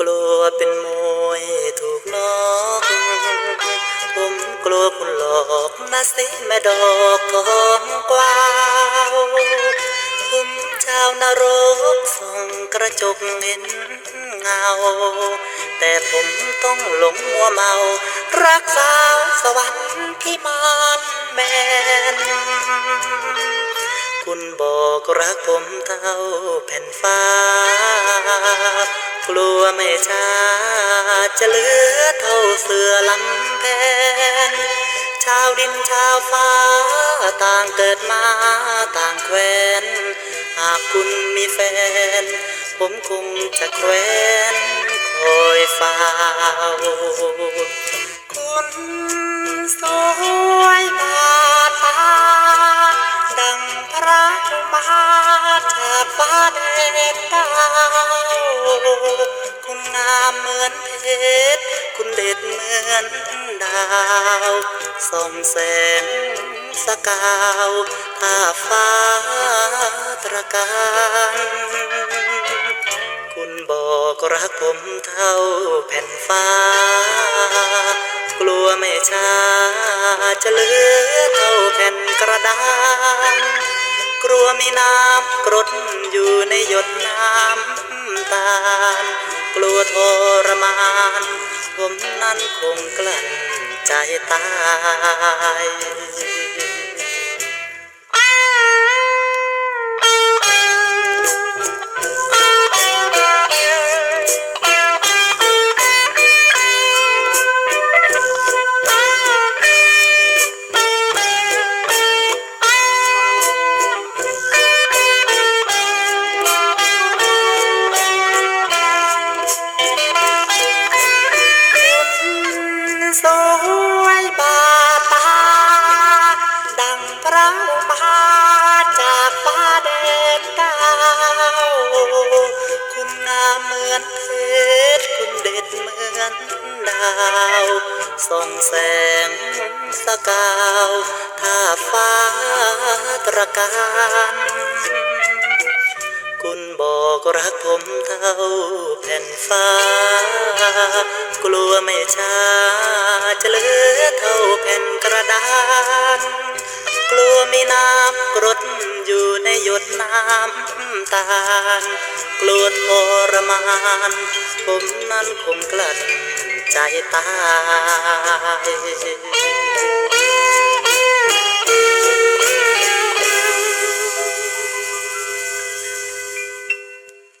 กลัวเป็นมวยถูกน้องผมกลัวคุณหลอกมาสิแม่ดอกทองกวาวผมเจ้านรกส่องกระจกเห็นเงา แต่ผมต้องหลงมัวเมา รักสาวสวรรค์พี่มานแมนคุณบอกรักผมเท่าแผ่นฟ้า กลัวไม่ช้าจะเหลือเท่าเสือลำแพน ชาวดินชาวฟ้าต่างเกิดมาต่างแควนหากคุณมีแฟน ผมคงจะแควนคอยเฝ้าคุณ มาจากฟ้าแดนดาวคุณงามเหมือนเพชรคุณเด็ดเหมือนดาวส่องแสงสกาวท่าฟ้าตระการคุณบอกรักผมเท่าแผ่นฟ้า กลัวไม่ช้าจะเหลือเท่าแผ่นกระดานกลั วมีน้ำกรดอยู่ในหยดน้ำตาล กลัวทรมาน ผมนั้นคงกลั้นใจตาย อนเพชรคุณเด็ดเหมือนดาวส่องแสงสกาวท่าฟ้าตระการคุณบอกรักผมเท่าแผ่นฟ้า กลัวไม่ช้าจะเหลือเท่าแผ่นกระดาน กลัวไมีน้ำกรด อยู่ในหยดน้ำตาล กลัวทรมาน ผมนั้นคงกลั้นใจตาย